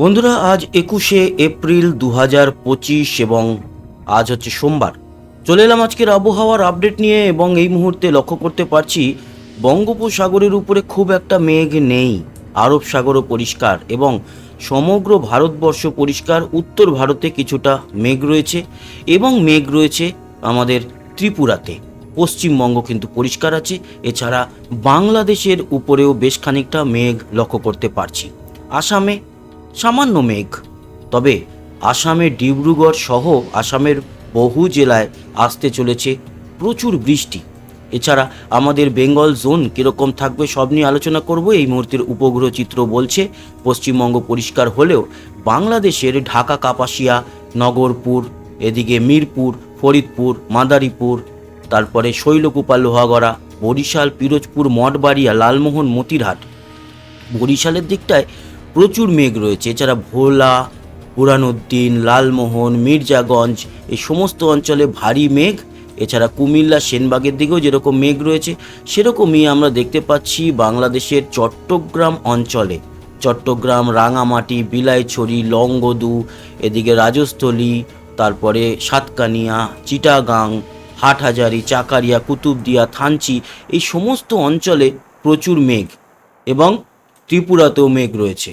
বন্ধুরা, আজ একুশে এপ্রিল দু হাজার পঁচিশ এবং আজ হচ্ছে সোমবার। চলে এলাম আজকের আবহাওয়ার আপডেট নিয়ে এবং এই মুহূর্তে লক্ষ্য করতে পারছি, বঙ্গোপসাগরের উপরে খুব একটা মেঘ নেই, আরব সাগরও পরিষ্কার এবং সমগ্র ভারতবর্ষ পরিষ্কার, উত্তর ভারতে কিছুটা মেঘ রয়েছে এবং মেঘ রয়েছে আমাদের ত্রিপুরাতে। পশ্চিমবঙ্গ কিন্তু পরিষ্কার আছে, এছাড়া বাংলাদেশের উপরেও বেশ খানিকটা মেঘ লক্ষ্য করতে পারছি। আসামে সামান্য মেঘ। তবে আসামের ডিব্রুগড় সহ আসামের বহু জেলায় আসতে চলেছে প্রচুর বৃষ্টি। এছাড়া আমাদের বেঙ্গল জোন কীরকম থাকবে সব নিয়ে আলোচনা করব। এই মুহূর্তের উপগ্রহ চিত্র বলছে, পশ্চিমবঙ্গ পরিষ্কার হলেও বাংলাদেশের ঢাকা, কাপাসিয়া, নগরপুর, এদিকে মিরপুর, ফরিদপুর, মাদারীপুর, তারপরে শৈলকুপা, লোহাগড়া, বরিশাল, পিরোজপুর, মঠবাড়িয়া, লালমোহন, মতিরহাট। বরিশালের দিকটায় প্রচুর মেঘ রয়েছে। এছাড়া ভোলা বুরানুদ্দিন লালমোহন, মির্জাগঞ্জ, এই সমস্ত অঞ্চলে ভারী মেঘ। এছাড়া কুমিল্লা, সেনবাগের দিকেও যেরকম মেঘ রয়েছে, সেরকমই আমরা দেখতে পাচ্ছি বাংলাদেশের চট্টগ্রাম অঞ্চলে। চট্টগ্রাম, রাঙামাটি, বিলাইছড়ি, লংগদু, এদিকে রাজস্থলী, তারপরে সাতকানিয়া, চিটাগাং, হাটহাজারি, চাকারিয়া, কুতুবদিয়া, থানচি, এই সমস্ত অঞ্চলে প্রচুর মেঘ এবং ত্রিপুরাতেও মেঘ রয়েছে।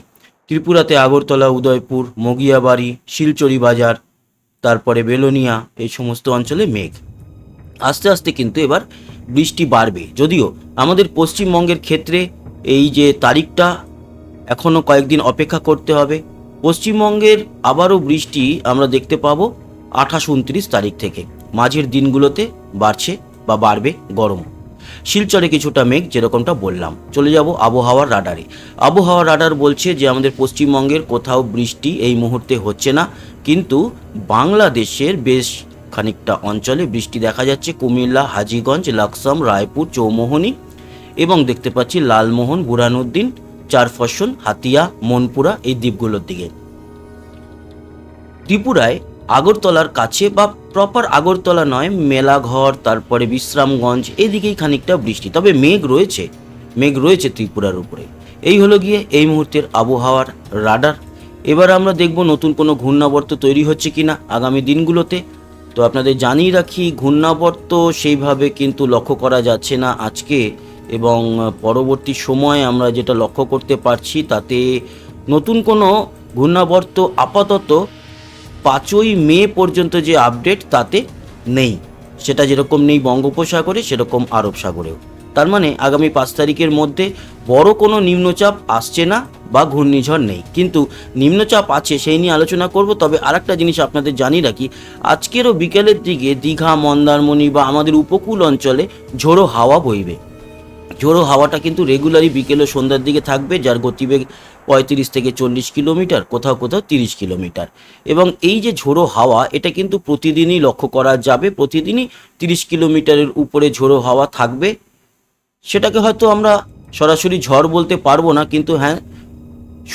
ত্রিপুরাতে আগরতলা, উদয়পুর, মগিয়াবাড়ি, শিলচরি বাজার, তারপরে বেলোনিয়া, এই সমস্ত অঞ্চলে মেঘ। আস্তে আস্তে কিন্তু এবার বৃষ্টি বাড়বে। যদিও আমাদের পশ্চিমবঙ্গের ক্ষেত্রে এই যে তারিখটা এখনও কয়েকদিন অপেক্ষা করতে হবে। পশ্চিমবঙ্গের আবারও বৃষ্টি আমরা দেখতে পাবো আঠাশ, উনত্রিশ তারিখ থেকে। মাঝের দিনগুলোতে বাড়ছে বা বাড়বে গরম শিলচরে কিছুটা মেঘ, যেরকমটা বললাম। চলে যাব আবহাওয়ার রাডারে। আবহাওয়ার রাডার বলছে যে, আমাদের পশ্চিমবঙ্গের কোথাও বৃষ্টি এই মুহূর্তে হচ্ছে না। কিন্তু বাংলাদেশের বেশ খানিকটা অঞ্চলে বৃষ্টি দেখা যাচ্ছে। কুমিল্লা, হাজিগঞ্জ, লাকসাম, রায়পুর, চৌমোহনী এবং দেখতে পাচ্ছি লালমোহন বুরহানুদ্দিন চারফসন হাতিয়া, মনপুরা এই দ্বীপগুলোর দিকে। ত্রিপুরায় আগরতলার কাছে বা প্রপার আগরতলা নয়, মেলাঘর, তারপরে বিশ্রামগঞ্জ, এদিকেই খানিকটা বৃষ্টি। তবে মেঘ রয়েছে মেঘ রয়েছে ত্রিপুরার উপরে। এই হলো গিয়ে এই মুহূর্তের আবহাওয়ার রাডার। এবার আমরা দেখব নতুন কোনো ঘূর্ণাবর্ত তৈরি হচ্ছে কিনা আগামী দিনগুলোতে। তো আপনাদের জানিয়ে রাখি, ঘূর্ণাবর্ত সেইভাবে কিন্তু লক্ষ্য করা যাচ্ছে না আজকে এবং পরবর্তী সময়ে আমরা যেটা লক্ষ্য করতে পারছি তাতে নতুন কোনো ঘূর্ণাবর্ত আপাতত পাঁচই মে পর্যন্ত যে আপডেট তাতে নেই। সেটা যেরকম নেই বঙ্গোপসাগরে, সেরকম আরব সাগরেও। তার মানে আগামী পাঁচ তারিখের মধ্যে বড় কোনো নিম্নচাপ আসছে না বা ঘূর্ণিঝড় নেই। কিন্তু নিম্নচাপ আছে সেই নিয়ে আলোচনা করব, তবে আরেকটা জিনিস আপনাদের জানিয়ে রাখি। আজকেরও বিকেলের দিকে দীঘা, মন্দারমণি বা আমাদের উপকূল অঞ্চলে ঝোড়ো হাওয়া বইবে। ঝোড়ো হাওয়াটা কিন্তু রেগুলারই বিকেল ও সন্ধ্যার দিকে থাকবে, যার গতিবেগ পঁয়ত্রিশ থেকে চল্লিশ কিলোমিটার, কোথাও কোথাও তিরিশ কিলোমিটার। এবং এই যে ঝোড়ো হাওয়া, এটা কিন্তু প্রতিদিনই লক্ষ্য করা যাবে, প্রতিদিনই তিরিশ কিলোমিটারের উপরে ঝোড়ো হাওয়া থাকবে। সেটাকে হয়তো আমরা সরাসরি ঝড় বলতে পারব না, কিন্তু হ্যাঁ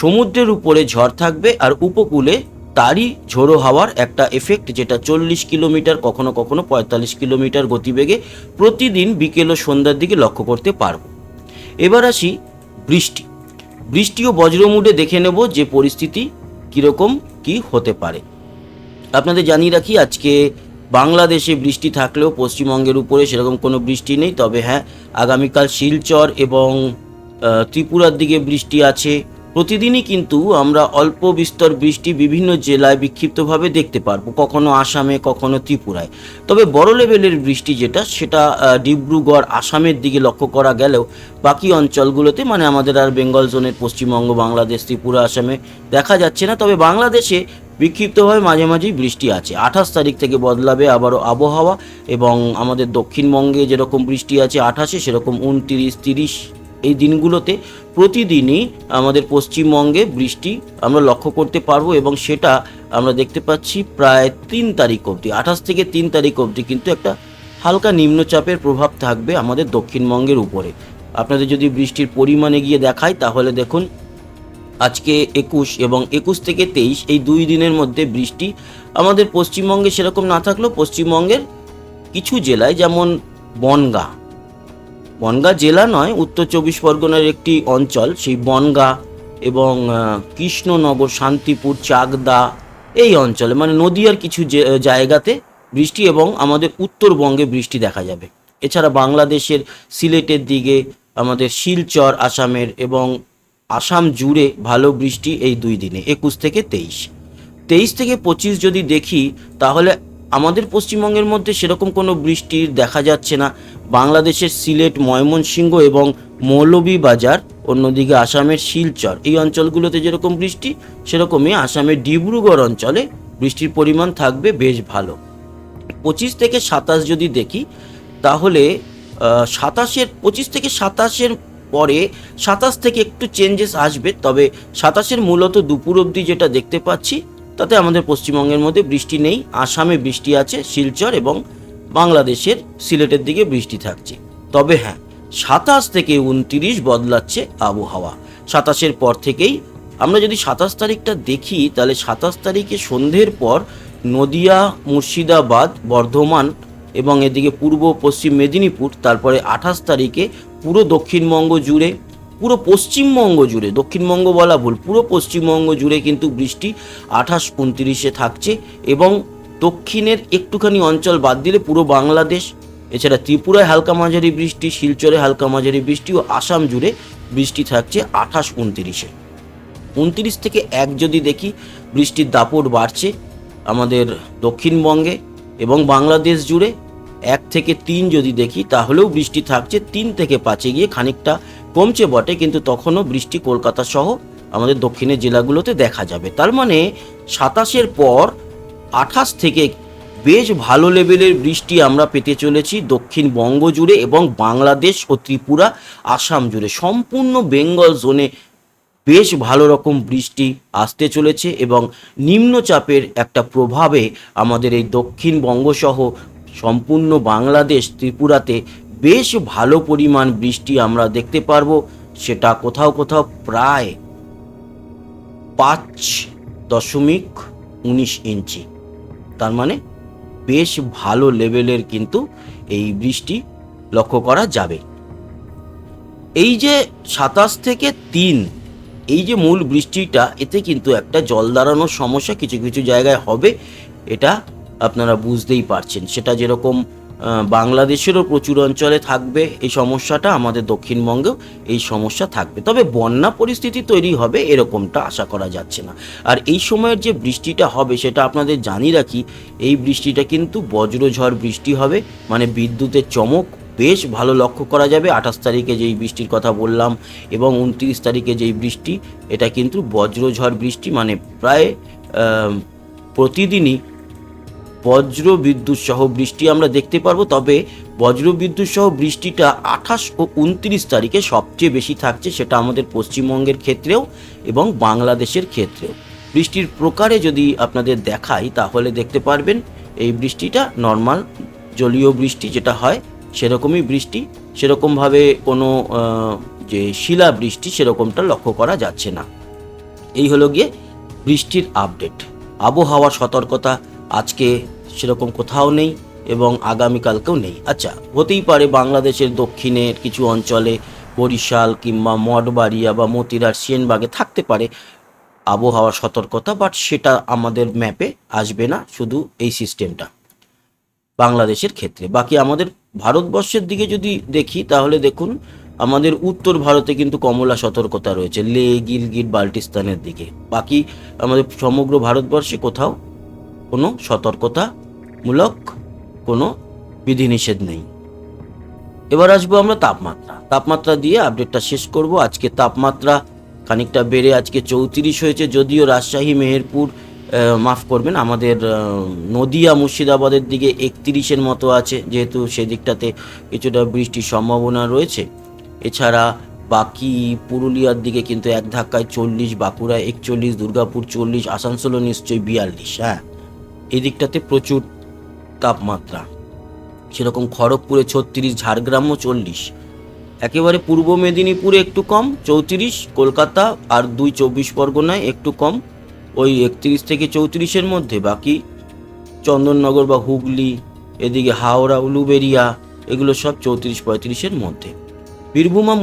সমুদ্রের উপরে ঝড় থাকবে আর উপকূলে তারই ঝোড়ো হাওয়ার একটা এফেক্ট যেটা চল্লিশ কিলোমিটার, কখনো কখনো পঁয়তাল্লিশ কিলোমিটার গতিবেগে প্রতিদিন বিকেল ও সন্ধ্যার দিকে লক্ষ্য করতে পারব। এবার আসি বৃষ্টি। বৃষ্টি ও বজ্রমুডে দেখে নেব যে পরিস্থিতি কীরকম কি হতে পারে। আপনাদের জানিয়ে রাখি, আজকে বাংলাদেশে বৃষ্টি থাকলেও পশ্চিমবঙ্গের উপরে সেরকম কোনো বৃষ্টি নেই। তবে হ্যাঁ আগামীকাল শিলচর এবং ত্রিপুরার দিকে বৃষ্টি আছে। প্রতিদিনই কিন্তু আমরা অল্প বিস্তর বৃষ্টি বিভিন্ন জেলায় বিক্ষিপ্তভাবে দেখতে পারব, কখনো আসামে, কখনো ত্রিপুরায়। তবে বড় লেভেলের বৃষ্টি যেটা, সেটা ডিব্রুগড়, আসামের দিকে লক্ষ্য করা গেলেও বাকি অঞ্চলগুলোতে মানে আমাদের আর বেঙ্গল জোনের পশ্চিমবঙ্গ, বাংলাদেশ, ত্রিপুরা, আসামে দেখা যাচ্ছে না। তবে বাংলাদেশে বিক্ষিপ্তভাবে মাঝে মাঝেই বৃষ্টি আছে। আঠাশ তারিখ থেকে বদলাবে আবারও আবহাওয়া এবং আমাদের দক্ষিণবঙ্গে যেরকম বৃষ্টি আছে আঠাশে, সেরকম উনতিরিশ, তিরিশ এই দিনগুলোতে প্রতিদিনই আমাদের পশ্চিমবঙ্গে বৃষ্টি আমরা লক্ষ্য করতে পারব এবং সেটা আমরা দেখতে পাচ্ছি প্রায় তিন তারিখ অবধি, আঠাশ থেকে তিন তারিখ অবধি কিন্তু একটা হালকা নিম্নচাপের প্রভাব থাকবে আমাদের দক্ষিণবঙ্গের উপরে। আপনাদের যদি বৃষ্টির পরিমাণে গিয়ে দেখায় তাহলে দেখুন, আজকে একুশ এবং একুশ থেকে তেইশ এই দুই দিনের মধ্যে বৃষ্টি আমাদের পশ্চিমবঙ্গে সেরকম না থাকলেও পশ্চিমবঙ্গের কিছু জেলায় যেমন বনগাঁ বনগাঁ জেলা নয়, উত্তর চব্বিশ পরগনার একটি অঞ্চল, সেই বনগাঁ এবং কৃষ্ণনগর, শান্তিপুর, চাকদা এই অঞ্চলে মানে নদীয়ার কিছু জায়গাতে বৃষ্টি এবং আমাদের উত্তরবঙ্গে বৃষ্টি দেখা যাবে। এছাড়া বাংলাদেশের সিলেটের দিকে, আমাদের শিলচর, আসামের এবং আসাম জুড়ে ভালো বৃষ্টি এই দুই দিনে, একুশ থেকে তেইশ। তেইশ থেকে পঁচিশ যদি দেখি, তাহলে আমাদের পশ্চিমবঙ্গের মধ্যে সেরকম কোনো বৃষ্টির দেখা যাচ্ছে না। বাংলাদেশের সিলেট, ময়মনসিংহ এবং মৌলভীবাজার, অন্যদিকে আসামের শিলচর, এই অঞ্চলগুলোতে যেরকম বৃষ্টি, সেরকমই আসামের ডিব্রুগড় অঞ্চলে বৃষ্টির পরিমাণ থাকবে বেশ ভালো। পঁচিশ থেকে সাতাশ যদি দেখি, তাহলে সাতাশের, পঁচিশ থেকে সাতাশের পরে সাতাশ থেকে একটু চেঞ্জেস আসবে, তবে সাতাশের মূলত দুপুর অবধি যেটা দেখতে পাচ্ছি তাতে আমাদের পশ্চিমবঙ্গের মধ্যে বৃষ্টি নেই, আসামে বৃষ্টি আছে, শিলচর এবং বাংলাদেশের সিলেটের দিকে বৃষ্টি থাকছে। তবে হ্যাঁ সাতাশ থেকে উনতিরিশ বদলাচ্ছে আবহাওয়া। সাতাশের পর থেকেই আমরা যদি সাতাশ তারিখটা দেখি, তাহলে সাতাশ তারিখে সন্ধ্যের পর নদিয়া, মুর্শিদাবাদ, বর্ধমান এবং এদিকে পূর্ব পশ্চিম মেদিনীপুর, তারপরে আঠাশ তারিখে পুরো দক্ষিণবঙ্গ জুড়ে পুরো পশ্চিমবঙ্গ জুড়ে, দক্ষিণবঙ্গ বলা ভুল, পুরো পশ্চিমবঙ্গ জুড়ে কিন্তু বৃষ্টি আঠাশ, উনত্রিশে থাকছে এবং দক্ষিণের একটুখানি অঞ্চল বাদ দিলে পুরো বাংলাদেশ, এছাড়া ত্রিপুরায় হালকা মাঝারি বৃষ্টি, শিলচরে হালকা মাঝারি বৃষ্টি ও আসাম জুড়ে বৃষ্টি থাকছে আঠাশ, উনত্রিশে। উনত্রিশ থেকে এক যদি দেখি, বৃষ্টির দাপট বাড়ছে আমাদের দক্ষিণবঙ্গে এবং বাংলাদেশ জুড়ে। এক থেকে তিন যদি দেখি, তাহলেও বৃষ্টি থাকছে তিন থেকে পাঁচে গিয়ে খানিকটা কমছে বটে, কিন্তু তখনও বৃষ্টি কলকাতা সহ আমাদের দক্ষিণের জেলাগুলোতে দেখা যাবে। তার মানে সাতাশের পর আঠাশ থেকে বেশ ভালো লেভেলের বৃষ্টি আমরা পেতে চলেছি দক্ষিণবঙ্গ জুড়ে এবং বাংলাদেশ ও ত্রিপুরা, আসাম জুড়ে। সম্পূর্ণ বেঙ্গল জোনে বেশ ভালো রকম বৃষ্টি আসতে চলেছে এবং নিম্নচাপের একটা প্রভাবে আমাদের এই দক্ষিণবঙ্গ সহ সম্পূর্ণ বাংলাদেশ, ত্রিপুরাতে বেশ ভালো পরিমাণ বৃষ্টি আমরা দেখতে পারব, সেটা কোথাও কোথাও প্রায় পাঁচ দশমিক উনিশ ইঞ্চি। তার মানে বেশ ভালো লেভেলের কিন্তু এই বৃষ্টি লক্ষ্য করা যাবে। এই যে সাতাশ থেকে তিন, এই যে মূল বৃষ্টিটা, এতে কিন্তু একটা জল দাঁড়ানোর সমস্যা কিছু কিছু জায়গায় হবে, এটা আপনারা বুঝতেই পারছেন। সেটা যেরকম বাংলাদেশেরও প্রচুর অঞ্চলে থাকবে এই সমস্যাটা, আমাদের দক্ষিণবঙ্গেও এই সমস্যা থাকবে। তবে বন্যা পরিস্থিতি তৈরি হবে এরকমটা আশা করা যাচ্ছে না। আর এই সময়ের যে বৃষ্টিটা হবে সেটা আপনাদের জানি রাখি, এই বৃষ্টিটা কিন্তু বজ্রঝড় বৃষ্টি হবে মানে বিদ্যুতের চমক বেশ ভালো লক্ষ্য করা যাবে। আঠাশ তারিখে যেই বৃষ্টির কথা বললাম এবং উনত্রিশ তারিখে যেই বৃষ্টি, এটা কিন্তু বজ্রঝড় বৃষ্টি মানে প্রায় প্রতিদিনই বজ্র বিদ্যুৎ সহ বৃষ্টি আমরা দেখতে পারব, তবে বজ্র বিদ্যুৎ সহ বৃষ্টিটা আঠাশ ও উনত্রিশ তারিখে সবচেয়ে বেশি থাকছে সেটা আমাদের পশ্চিমবঙ্গের ক্ষেত্রেও এবং বাংলাদেশের ক্ষেত্রেও। বৃষ্টির প্রকারে যদি আপনাদের দেখাই, তাহলে দেখতে পারবেন এই বৃষ্টিটা নর্মাল জলীয় বৃষ্টি যেটা হয়, সেরকমই বৃষ্টি। সেরকমভাবে কোনো যে শিলা বৃষ্টি সেরকমটা লক্ষ্য করা যাচ্ছে না। এই হলো গিয়ে বৃষ্টির আপডেট আবহাওয়ার সতর্কতা আজকে সেরকম কোথাও নেই এবং আগামীকালকেও নেই। আচ্ছা হতেই পারে বাংলাদেশের দক্ষিণের কিছু অঞ্চলে বরিশাল কিংবা মঠবাড়িয়া বা মতিরার সেনবাগে থাকতে পারে আবহাওয়ার সতর্কতা বাট সেটা আমাদের ম্যাপে আসবে না শুধু এই সিস্টেমটা বাংলাদেশের ক্ষেত্রে। বাকি আমাদের ভারতবর্ষের দিকে যদি দেখি, তাহলে দেখুন, আমাদের উত্তর ভারতে কিন্তু কমলা সতর্কতা রয়েছে লে গিলগিট, বাল্টিস্তানের দিকে। বাকি আমাদের সমগ্র ভারতবর্ষে কোথাও কোনো সতর্কতামূলক কোনো বিধিনিষেধ নেই। এবার আসব আমরা তাপমাত্রা। তাপমাত্রা দিয়ে আপডেটটা শেষ করব। আজকে তাপমাত্রা খানিকটা বেড়ে আজকে চৌত্রিশ হয়েছে। যদিও রাজশাহী, মেহেরপুর মাফ করবেন, আমাদের নদিয়া, মুর্শিদাবাদের দিকে একত্রিশের মতো আছে। যেহেতু সেদিকটাতে কিছুটা বৃষ্টির সম্ভাবনা রয়েছে। এছাড়া বাকি পুরুলিয়ার দিকে কিন্তু এক ধাক্কায় চল্লিশ বাঁকুড়া একচল্লিশ, দুর্গাপুর চল্লিশ, আসানসোলও নিশ্চয়ই বিয়াল্লিশ। হ্যাঁ এদিকটাতে প্রচুর তাপমাত্রা। সেরকম খড়গপুরে ছত্রিশ, ঝাড়গ্রামও চল্লিশ। একেবারে পূর্ব মেদিনীপুরে একটু কম, চৌত্রিশ, কলকাতা আর দুই চব্বিশ পরগনায় একটু কম। ওই একত্রিশ থেকে চৌত্রিশের মধ্যে বাকি চন্দননগর বা হুগলি, এদিকে হাওড়া, উলুবেরিয়া, এগুলো সব চৌত্রিশ, পঁয়ত্রিশের মধ্যে। বীরভূমা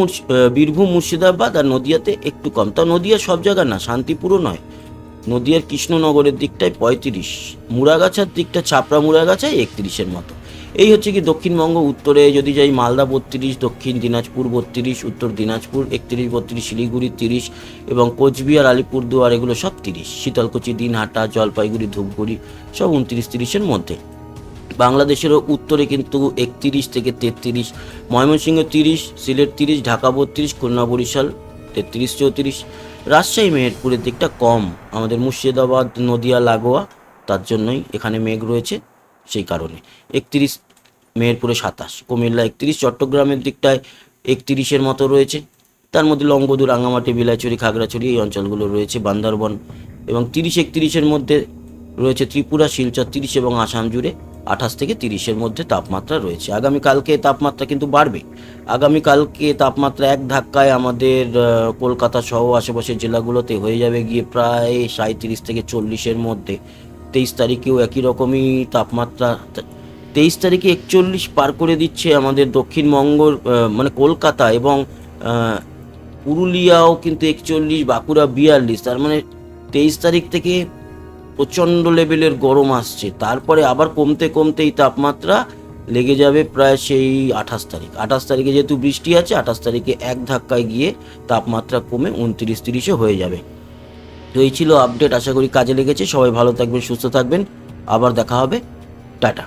বীরভূম মুর্শিদাবাদ আর নদিয়াতে একটু কম। তা নদিয়া সব জায়গা না, শান্তিপুরও নয়। নদিয়ার কৃষ্ণনগরের দিকটায় পঁয়ত্রিশ, মুড়াগাছার দিকটা ছাপড়া মুড়াগাছায় একত্রিশের মতো। এই হচ্ছে কি দক্ষিণবঙ্গ উত্তরে, যদি যাই মালদা বত্রিশ, দক্ষিণ দিনাজপুর বত্রিশ, উত্তর দিনাজপুর একত্রিশ, বত্রিশ, শিলিগুড়ি তিরিশ এবং কোচবিহার, আলিপুরদুয়ার এগুলো সব তিরিশ। শীতলকুচি, দিনহাটা, জলপাইগুড়ি, ধূপগুড়ি সব উনত্রিশ তিরিশের মধ্যে। বাংলাদেশেরও উত্তরে কিন্তু একত্রিশ থেকে তেত্রিশ, ময়মনসিংহ তিরিশ, সিলেট তিরিশ, ঢাকা বত্রিশ, খুলনা বরিশাল তেত্রিশ চৌত্রিশ। রাজশাহী, মেহেরপুরের দিকটা কম। আমাদের মুর্শিদাবাদ, নদিয়া, লাগোয়া, তার জন্যই এখানে মেঘ রয়েছে সেই কারণে। একত্রিশ, মেহেরপুরে সাতাশ, কুমিল্লা একত্রিশ, চট্টগ্রামের দিকটায় একত্রিশের মতো রয়েছে। তার মধ্যে লঙ্গদু রাঙামাটি বিলাচুরি খাগড়াছড়ি এই অঞ্চলগুলো রয়েছে, বান্দরবন এবং তিরিশ একত্রিশের মধ্যে রয়েছে ত্রিপুরা, শিলচর তিরিশ এবং আসাম জুড়ে আঠাশ থেকে তিরিশের মধ্যে তাপমাত্রা রয়েছে। আগামীকালকে তাপমাত্রা কিন্তু বাড়বে। আগামীকালকে তাপমাত্রা এক ধাক্কায় আমাদের কলকাতা সহ আশেপাশের জেলাগুলোতে হয়ে যাবে গিয়ে প্রায় সাঁত্রিশ থেকে চল্লিশের মধ্যে। তেইশ তারিখেও একই রকমই তাপমাত্রা। তেইশ তারিখে একচল্লিশ পার করে দিচ্ছে আমাদের দক্ষিণবঙ্গর মানে কলকাতা এবং পুরুলিয়াও কিন্তু একচল্লিশ, বাঁকুড়া বিয়াল্লিশ। তার মানে তেইশ তারিখ থেকে প্রচণ্ড লেভেলের গরম আসছে। তারপরে আবার কমতে কমতে এই তাপমাত্রা লেগে যাবে প্রায় সেই আঠাশ তারিখ। আঠাশ তারিখে যেহেতু বৃষ্টি আছে, আঠাশ তারিখে এক ধাক্কায় গিয়ে তাপমাত্রা কমে উনত্রিশ তিরিশে হয়ে যাবে। তো এই ছিল আপডেট আশা করি কাজে লেগেছে। সবাই ভালো থাকবেন, সুস্থ থাকবেন। আবার দেখা হবে। টাটা।